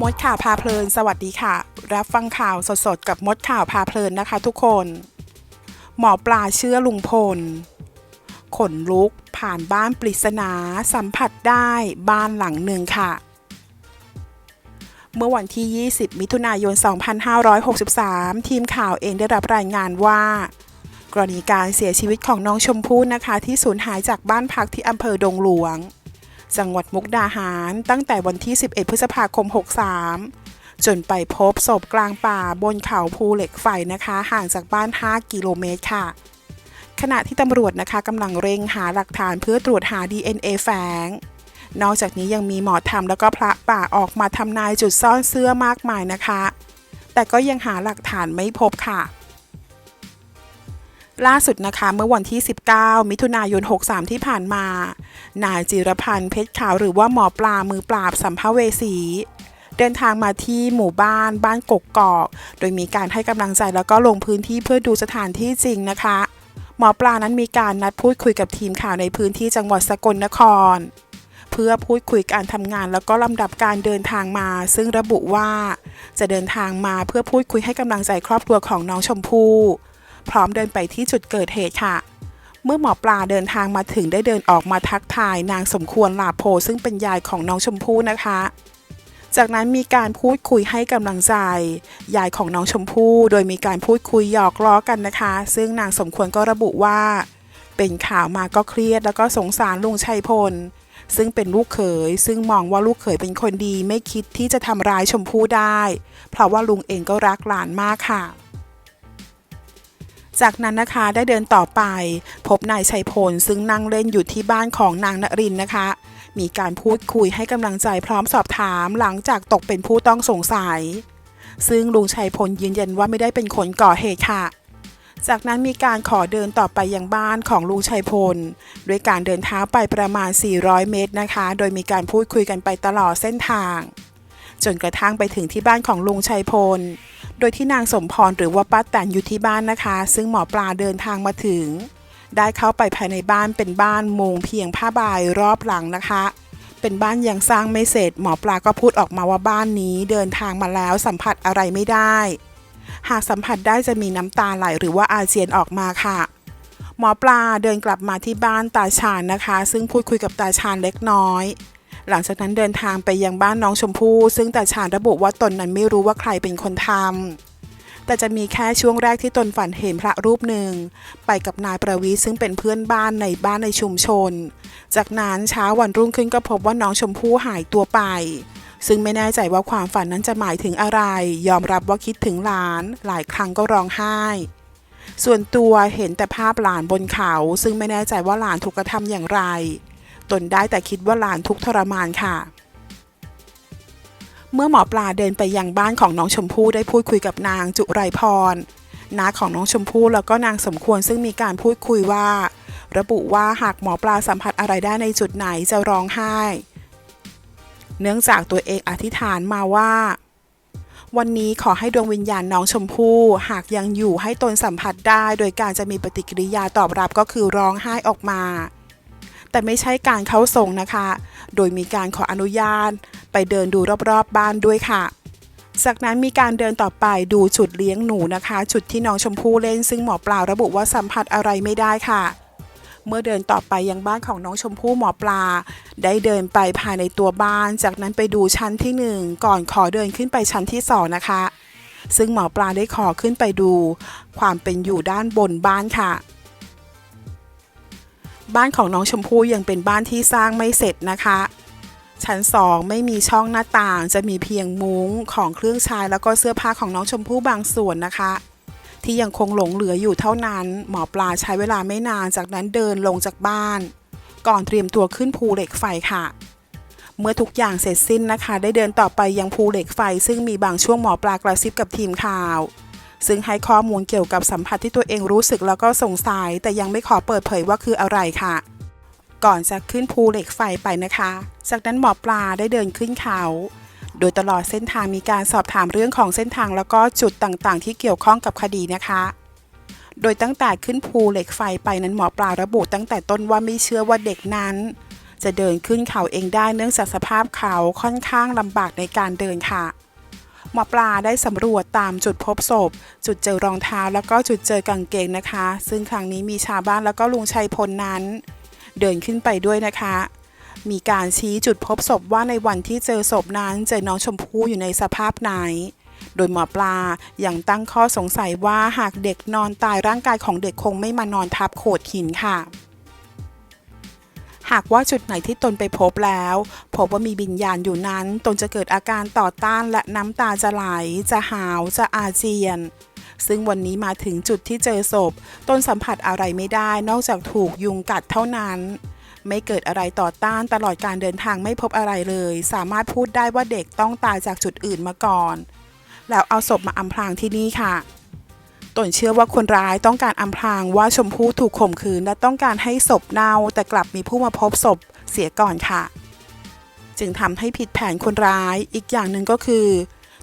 มดข่าวพาเพลิน สวัสดีค่ะ รับฟังข่าวสดๆ กับมดข่าวพาเพลินนะคะทุกคน หมอปลาเชื่อลุงพล ขนลุกผ่านบ้านปริศนาสัมผัสได้บ้านหลังหนึ่งค่ะ เมื่อวันที่ 20 มิถุนายน 2563 ทีมข่าวเองได้รับรายงานว่ากรณีการเสียชีวิตของน้องชมพู่นะคะ ที่สูญหายจากบ้านพักที่อำเภอดงหลวง จังหวัดมุกดาหาร ตั้งแต่วันที่ 11 พฤษภาคม 63 จนไปพบศพกลางป่าบนเขาภูเหล็กไฟนะคะ ห่างจากบ้าน 5 กิโลเมตรค่ะ ขณะที่ตำรวจนะคะกำลังเร่งหาหลักฐานเพื่อตรวจหา DNA แฝงนอกจากนี้ยังมีหมอธรรมแล้วก็พระป่าออกมาทำนายจุดซ่อนเสื้อมากมายนะคะ แต่ก็ยังหาหลักฐานไม่พบค่ะ ล่าสุดนะคะเมื่อวันที่ 19 มิถุนายน 63 ที่ผ่านมา นายจิรพันธ์เพชรขาวหรือว่าหมอปลามือปราบสัมภเวสีเดินทางมาที่หมู่บ้านบ้านกกกอก โดยมีการให้กำลังใจแล้วก็ลงพื้นที่เพื่อดูสถานที่จริงนะคะ หมอปลานั้นมีการนัดพูดคุยกับทีมข่าวในพื้นที่จังหวัดสกลนคร เพื่อพูดคุยการทำงานแล้วก็ลำดับการเดินทางมา ซึ่งระบุว่า จะเดินทางมาเพื่อพูดคุยให้กำลังใจครอบครัวของน้องชมพู่ พร้อมเดินไปที่จุดเกิดเหตุค่ะ เมื่อหมอปลาเดินทางมาถึงได้เดินออกมาทักทายนางสมควรลาโพซึ่งเป็นยายของน้องชมพู่นะคะ จากนั้นมีการพูดคุยให้กำลังใจ ยายของน้องชมพู่โดยมีการพูดคุยหยอกล้อกันนะคะ ซึ่งนางสมควรก็ระบุว่า เป็นข่าวมาก็เครียดแล้วก็สงสารลุงชัยพลซึ่งเป็นลูกเขย ซึ่งมองว่าลูกเขยเป็นคนดีไม่คิดที่จะทำร้ายชมพู่ได้ เพราะว่าลุงเองก็รักหลานมากค่ะ จากนั้นนะคะได้เดินต่อไป พบนายชัยพลซึ่งนั่งเล่นอยู่ที่บ้านของนางนรินนะคะ มีการพูดคุยให้กำลังใจพร้อมสอบถามหลังจากตกเป็นผู้ต้องสงสัย ซึ่งลุงชัยพลยืนยันว่าไม่ได้เป็นคนก่อเหตุค่ะจากนั้นมีการขอเดินต่อไปยังบ้านของลุงชัยพลด้วยการเดินเท้าไปประมาณ 400 เมตรนะคะ โดยมีการพูดคุยกันไปตลอดเส้นทาง จนกระทั่งไปถึงที่บ้านของลุงชัยพล โดยที่นางสมพรหรือว่าป้าแตนอยู่ที่บ้านนะคะ ซึ่งหมอปลาเดินทางมาถึง ได้เข้าไปภายในบ้านเป็นบ้านมุงเพียงผ้าใบรอบหลังนะคะ เป็นบ้านยังสร้างไม่เสร็จ หมอปลาก็พูดออกมาว่าบ้านนี้เดินทางมาแล้วสัมผัสอะไรไม่ได้ หากสัมผัสได้จะมีน้ำตาไหลหรือว่าอาเจียนออกมาค่ะหมอปลาเดินกลับมาที่บ้านตาชาญนะคะ ซึ่งพูดคุยกับตาชาญเล็กน้อย หลังจากนั้นเดินทางไปยังบ้านน้องชมพู่ซึ่งตาชาญระบุว่าตนนั้นไม่รู้ว่าใครเป็นคนทำแต่จะมีแค่ช่วงแรกที่ตนฝันเห็นพระรูปหนึ่ง ไปกับนายประวีซึ่งเป็นเพื่อนบ้านในบ้านในชุมชน จากนั้นเช้าวันรุ่งขึ้นก็พบว่าน้องชมพู่หายตัวไป ซึ่งไม่แน่ใจว่าความฝันนั้นจะหมายถึงอะไร ยอมรับว่าคิดถึงหลาน หลายครั้งก็ร้องไห้ส่วนตัวเห็นแต่ภาพหลานบนเขา ซึ่งไม่แน่ใจว่าหลานถูกกระทำอย่างไร ตนได้แต่คิดว่าหลานทุกทรมานค่ะ เมื่อหมอปลาเดินไปยังบ้านของน้องชมพู่ได้พูดคุยกับนางจุไรพรน้าของน้องชมพู่แล้วก็นางสมควรซึ่งมีการพูดคุยว่า ระบุว่าหากหมอปลาสัมผัสอะไรได้ในจุดไหนจะร้องไห้ เนื่องจากตัวเองอธิษฐานมาว่า วันนี้ขอให้ดวงวิญญาณน้องชมพู่หากยังอยู่ให้ตนสัมผัสได้ โดยการจะมีปฏิกิริยาตอบรับก็คือร้องไห้ออกมา แต่ไม่ใช่การเข้าทรงนะคะ โดยมีการขออนุญาต ไปเดินดูรอบๆบบ้านด้วยค่ะ จากนั้นมีการเดินต่อไปดูจุดเลี้ยงหนูนะคะ จุดที่น้องชมพู่เล่น ซึ่งหมอปลาระบุว่าสัมผัสอะไรไม่ได้ค่ะ เมื่อเดินต่อไปยังบ้านของน้องชมพู่หมอปลา ได้เดินไปภายในตัวบ้าน จากนั้นไปดูชั้นที่หนึ่งก่อนขอเดินขึ้นไปชั้นที่สองนะคะซึ่งหมอปลาได้ขอขึ้นไปดู ความเป็นอยู่ด้านบนบ้านค่ะ บ้านของน้องชมพู่ยังเป็นบ้านที่สร้างไม่เสร็จนะคะ ชั้นสองไม่มีช่องหน้าต่าง จะมีเพียงมุ้งของเครื่องใช้แล้วก็เสื้อผ้าของน้องชมพู่บางส่วนนะคะ ที่ยังคงหลงเหลืออยู่เท่านั้น หมอปลาใช้เวลาไม่นานจากนั้นเดินลงจากบ้าน ก่อนเตรียมตัวขึ้นภูเหล็กไฟค่ะเมื่อทุกอย่างเสร็จสิ้นนะคะ ได้เดินต่อไปยังภูเหล็กไฟ ซึ่งมีบางช่วงหมอปลากระซิบกับทีมข่าว ซึ่งให้ข้อมูลเกี่ยวกับสัมผัสที่ตัวเองรู้สึกแล้วก็สงสัย แต่ยังไม่ขอเปิดเผยว่าคืออะไรค่ะ ก่อนจะขึ้นภูเหล็กไฟไปนะคะ จากนั้นหมอปลาได้เดินขึ้นเขา โดยตลอดเส้นทางมีการสอบถามเรื่องของเส้นทางแล้วก็จุดต่างๆ ที่เกี่ยวข้องกับคดีนะคะโดยตั้งแต่ขึ้นภูเหล็กไฟไปนั้นหมอปลาระบุตั้งแต่ต้นว่าไม่เชื่อว่าเด็กนั้น จะเดินขึ้นเขาเองได้เนื่องจากสภาพเขาค่อนข้างลำบากในการเดินค่ะ หมอปลาได้สำรวจตามจุดพบศพ จุดเจอรองเท้าแล้วก็จุดเจอกางเกงนะคะ ซึ่งครั้งนี้มีชาวบ้านแล้วก็ลุงชัยพลนั้น เดินขึ้นไปด้วยนะคะ มีการชี้จุดพบศพว่าในวันที่เจอศพนั้นเจอน้องชมพู่อยู่ในสภาพไหน โดยหมอปลายังตั้งข้อสงสัยว่าหากเด็กนอนตายร่างกายของเด็กคงไม่มานอนทับโขดหินค่ะ หากว่าจุดไหนที่ตนไปพบแล้ว พบว่ามีวิญญาณอยู่นั้น ตนจะเกิดอาการต่อต้านและน้ำตาจะไหล จะหาว จะอาเจียน ซึ่งวันนี้มาถึงจุดที่เจอศพ ตนสัมผัสอะไรไม่ได้นอกจากถูกยุงกัดเท่านั้น ไม่เกิดอะไรต่อต้านตลอดการเดินทางไม่พบอะไรเลย สามารถพูดได้ว่าเด็กต้องตายจากจุดอื่นมาก่อน แล้วเอาศพมาอำพรางที่นี่ค่ะ ตนเชื่อว่าคนร้ายต้องการอำพรางว่าชมพู่ถูกข่มขืนและต้องการให้ศพเน่า แต่กลับมีผู้มาพบศพเสียก่อนค่ะ จึงทำให้ผิดแผนคนร้ายอีกอย่างหนึ่งก็คือ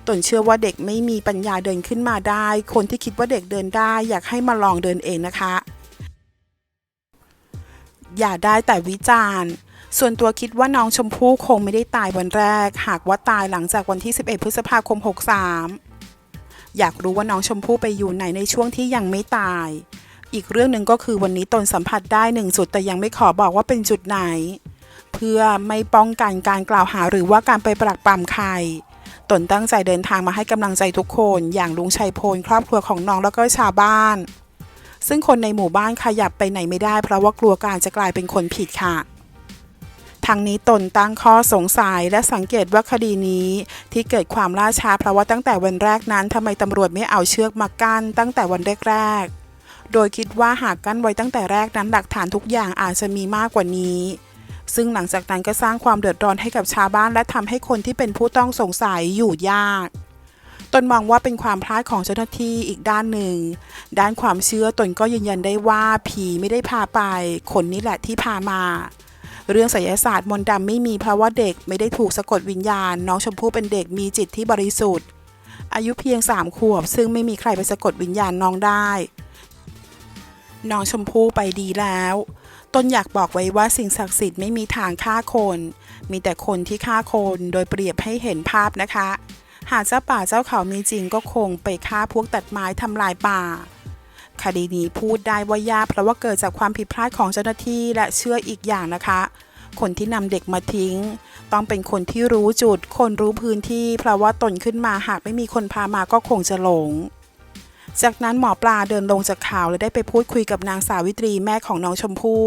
ตนเชื่อว่าเด็กไม่มีปัญญาเดินขึ้นมาได้ คนที่คิดว่าเด็กเดินได้ อยากให้มาลองเดินเองนะคะ อย่าได้แต่วิจารณ์ส่วนตัวคิดว่าน้องชมพู่คงไม่ได้ตายวันแรก หากว่าตายหลังจากวันที่ 11 พฤษภาคม 63 อยากรู้ว่าน้องชมพู่ไปอยู่ไหนในช่วงที่ยังไม่ตาย อีกเรื่องหนึ่งก็คือวันนี้ตนสัมผัสได้หนึ่งจุดแต่ยังไม่ขอบอกว่าเป็นจุดไหน เพื่อไม่ป้องกันการกล่าวหาหรือว่าการไปปรักปรำใครตนตั้งใจเดินทางมาให้กำลังใจทุกคน อย่างลุงชัยพลครอบครัวของน้องแล้วก็ชาวบ้าน ซึ่งคนในหมู่บ้านขยับไปไหนไม่ได้ เพราะว่ากลัวการจะกลายเป็นคนผิดค่ะ ทางนี้ตนตั้งข้อสงสัยและสังเกตว่าคดีนี้ ที่เกิดความล่าช้าเพราะว่าตั้งแต่วันแรกนั้นทำไมตำรวจไม่เอาเชือกมากั้นตั้งแต่วันแรกๆ โดยคิดว่าหากกั้นไว้ตั้งแต่แรกนั้นหลักฐานทุกอย่างอาจจะมีมากกว่านี้ซึ่งหลังจากนั้นก็สร้างความเดือดร้อนให้กับชาวบ้านและทำให้คนที่เป็นผู้ต้องสงสัยอยู่ยาก ตนมองว่าเป็นความพลาดของเจ้าหน้าที่อีกด้านหนึ่ง ด้านความเชื่อตนก็ยืนยันได้ว่าผีไม่ได้พาไป คนนี้แหละที่พามา เรื่องไสยศาสตร์มนต์ดำไม่มีเพราะว่าเด็กไม่ได้ถูกสะกดวิญญาณ น้องชมพู่เป็นเด็กมีจิตที่บริสุทธิ์ อายุเพียงสามขวบ ซึ่งไม่มีใครไปสะกดวิญญาณน้องได้ น้องชมพู่ไปดีแล้วตนอยากบอกไว้ว่าสิ่งศักดิ์สิทธิ์ไม่มีทางฆ่าคน มีแต่คนที่ฆ่าคนโดยเปรียบให้เห็นภาพนะคะ หากเจ้าป่าเจ้าเขามีจริงก็คงไปฆ่าพวกตัดไม้ทำลายป่า คดีนี้พูดได้ว่ายากเพราะว่าเกิดจากความผิดพลาดของเจ้าหน้าที่และเชื่ออีกอย่างนะคะ คนที่นำเด็กมาทิ้ง ต้องเป็นคนที่รู้จุด คนรู้พื้นที่ เพราะว่าตนขึ้นมาหากไม่มีคนพามาก็คงจะหลง จากนั้นหมอปลาเดินลงจากเขาวและได้ไปพูดคุยกับนางสาวิตรีแม่ของน้องชมพู่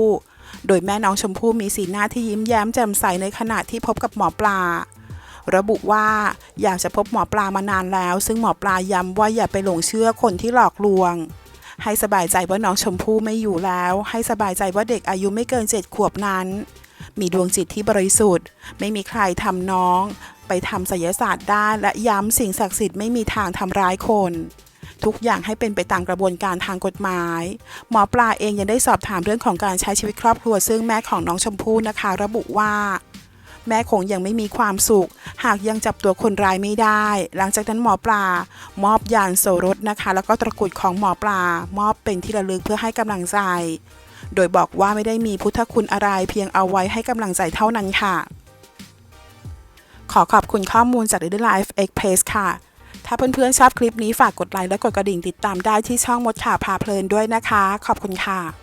โดยแม่น้องชมพู่มีสีหน้าที่ยิ้มแย้มแจ่มใสในขณะที่พบกับหมอปลา ระบุว่าอยากจะพบหมอปลามานานแล้ว ซึ่งหมอปลาย้ำว่าอย่าไปหลงเชื่อคนที่หลอกลวง ให้สบายใจว่าน้องชมพู่ไม่อยู่แล้ว ให้สบายใจว่าเด็กอายุไม่เกินเจ็ดขวบนั้น มีดวงจิตที่บริสุทธิ์ ไม่มีใครทำน้อง ไปทำไสยศาสตร์ได้และย้ำสิ่งศักดิ์สิทธิ์ไม่มีทางทำร้ายคนทุกอย่างให้เป็นไปตามกระบวนการทางกฎหมาย หมอปลาเองยังได้สอบถามเรื่องของการใช้ชีวิตครอบครัว ซึ่งแม่ของน้องชมพู่นะคะ ระบุว่า แม่คงยังไม่มีความสุข หากยังจับตัวคนร้ายไม่ได้ หลังจากนั้นหมอปลา มอบยานโสรถนะคะ แล้วก็ตะกรุดของหมอปลา มอบเป็นที่ระลึกเพื่อให้กำลังใจ โดยบอกว่าไม่ได้มีพุทธคุณอะไรเพียงเอาไว้ให้กำลังใจเท่านั้นค่ะ ขอขอบคุณข้อมูลจาก Daily Life Express ค่ะถ้าเพื่อนๆชอบคลิปนี้ฝากกดไลค์และกดกระดิ่งติดตามได้ที่ช่องมดข่าวพาเพลินด้วยนะคะ ขอบคุณค่ะ